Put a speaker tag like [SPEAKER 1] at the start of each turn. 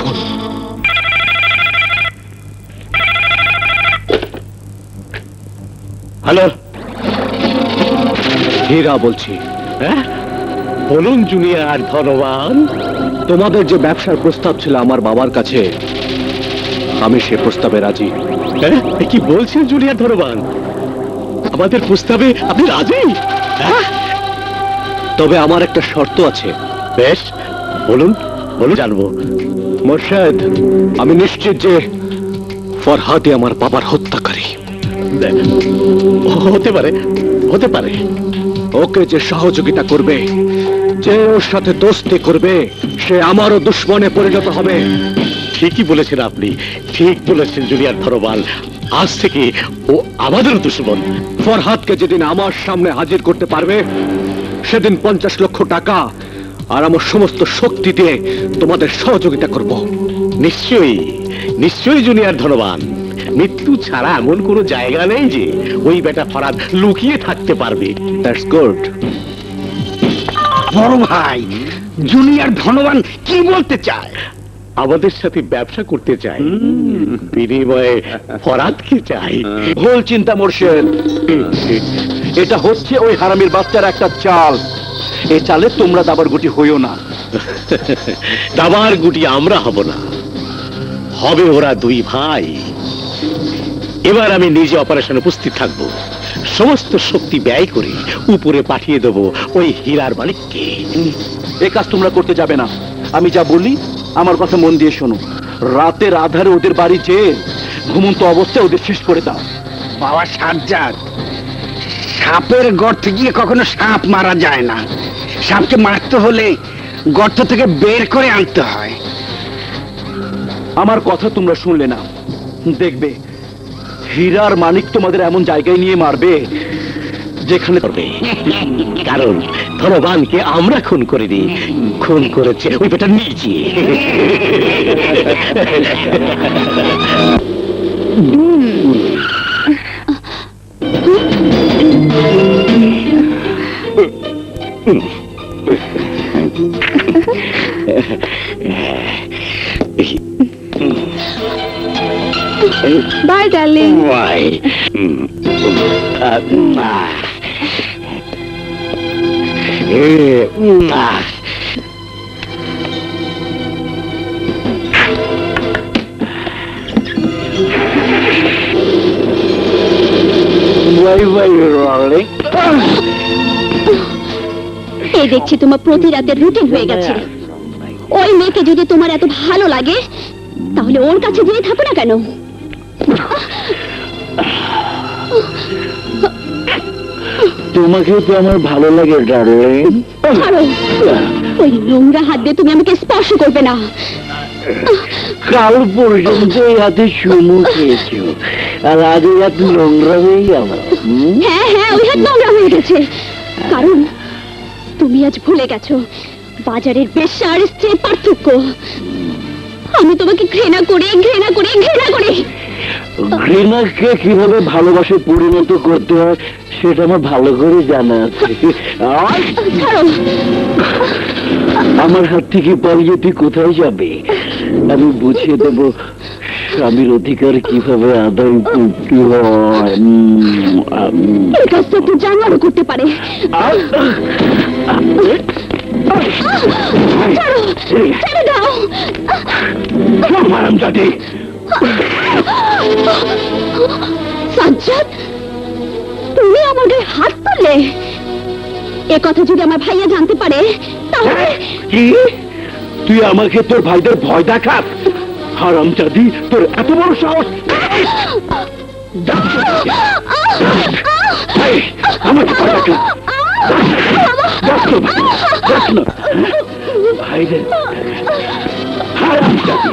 [SPEAKER 1] কখন
[SPEAKER 2] হ্যালো।
[SPEAKER 1] হীরা বলছি।
[SPEAKER 2] হ্যাঁ? বলুন জুনিয়র ধনবান,
[SPEAKER 1] তোমাদের যে ব্যবসার প্রস্তাব ছিল আমার বাবার কাছে, আমি সে প্রস্তাবে রাজি।
[SPEAKER 2] হ্যাঁ? কি বলছেন জুনিয়র ধনবান? আমাদের প্রস্তাবে আপনি রাজি? হ্যাঁ?
[SPEAKER 1] তবে আমার একটা শর্ত আছে।
[SPEAKER 2] বেশ, বলুন বলুন, জানব।
[SPEAKER 1] মোর্শেদ আমি নিশ্চিত যে ফরহাদে আমার বাবার হত্যাকারী।
[SPEAKER 2] হতে পারে হতে পারে।
[SPEAKER 1] ওকে যে সহযোগিতা করবে যে ওর সাথে দোস্তি করবে সে আমারও দুশ্মনে পরিণত হবে।
[SPEAKER 2] ঠিকই বলেছেন আপনি ঠিক বলেছেন জুলিয়ার ধনবান আজ থেকে ও আমাদের দুশ্মন।
[SPEAKER 1] ফরহাদকে যেদিন আমার সামনে হাজির করতে পারবে সেদিন পঞ্চাশ লক্ষ টাকা আর আমার সমস্ত শক্তি দিয়ে তোমাদের সহযোগিতা করব।
[SPEAKER 2] নিশ্চয়ই নিশ্চয়ই জুনিয়র ধনবান। মৃত্যু ছাড়া এমন কোনো জায়গা নেই যে ওই বেটা ফরাদ লুকিয়ে থাকতে পারবে।
[SPEAKER 1] দ্যাটস গুড
[SPEAKER 3] বড় ভাই জুনিয়র ধনবান কি বলতে চায়?
[SPEAKER 2] আমাদের সাথে ব্যবসা করতে চাই বিনিময়ে ফরাদকে চাই।
[SPEAKER 4] ভুল চিন্তা মোর্শেদ। এটা হচ্ছে ওই হারামির বাচ্চার একটা চাল। এ চালে তোমরা দাবার গুটি হইও না।
[SPEAKER 2] দাবার গুটি আমরা হব না। হবে ওরা দুই ভাই। এবার আমি নিজে অপারেশন উপস্থিত থাকব। সমস্ত শক্তি ব্যয় করে উপরে পাঠিয়ে দেব। ওই হীরার মালিককে।
[SPEAKER 4] এ কাজ তোমরা করতে যাবে না। আমি যা বলি আমার কথা মন দিয়ে শোনো। রাতের আধারে ওদের বাড়ি যেয়ে ঘুমন্ত অবস্থায় ওদের শেষ করে দাও।
[SPEAKER 3] বাবা সাজ্জাদ সাপের গর্তে গিয়ে কখনো সাপ মারা যায় না। সাপকে মারতে হলে গর্ত থেকে বের করে আনতে হয়।
[SPEAKER 4] আমার কথা তোমরা শুনলে না। দেখবে হীরার মানিক তোমাদের এমন জায়গায় নিয়ে মারবে
[SPEAKER 2] যেখানে করবে। কারণ ধনবানকে আমরা খুন করে দিই খুন করেছে ওই বেটা নিজে
[SPEAKER 5] বাই ডার্লিং
[SPEAKER 2] Why?
[SPEAKER 5] এই দেখছি তোমার প্রতি রাতের রুটিন হয়ে গেছে। ওই মেয়েকে যদি তোমার এত ভালো লাগে তাহলে ওর কাছে যেয়ে থাকো না কেন?
[SPEAKER 4] তোমাকে তো আমার ভালো লাগে ডার্লিং
[SPEAKER 5] ওই নোংরা হাত দিয়ে তুমি আমাকে স্পর্শ করবে না।
[SPEAKER 4] কাল পর্যন্ত এই হাতে খেয়েছো আর আজ এই হাত নোংরা হয়ে গেল
[SPEAKER 5] হ্যাঁ হ্যাঁ ওই হাত নোংরা হয়ে গেছে। কারণ তুমি আজ ভুলে গেছো বাজারের বেশ্যা আর স্ত্রীর পার্থক্য। আমি তোমাকে ঘৃণা করে ঘৃণা করে ঘৃণা করি
[SPEAKER 4] ঘৃণাকে কীভাবে ভালোবাসে পরিণত করতে হয় সেটা আমার ভালো করে জানা আছে। আমার হাত থেকে পালিয়ে তুই কোথায় যাবে? আমি বুঝিয়ে দেব স্বামীর অধিকার কীভাবে আদায় করতে হয়।
[SPEAKER 5] এই কাজটা তো জানোয়ারও করতে পারে। ছাড়ো ছেড়ে দাও।
[SPEAKER 4] হারামজাদে!
[SPEAKER 5] সাজ্জাদ তুমি আমার গায়ে হাত তুললে? এ কথা যদি আমার ভাইয়া জানতে পারে তাহলে
[SPEAKER 4] কি? তুই আমাকে তোর ভাইদের ভয় দেখাস হারামজাদি তোর এত বড় সাহস? আমাকে ভয় না, যাস হারামজাদি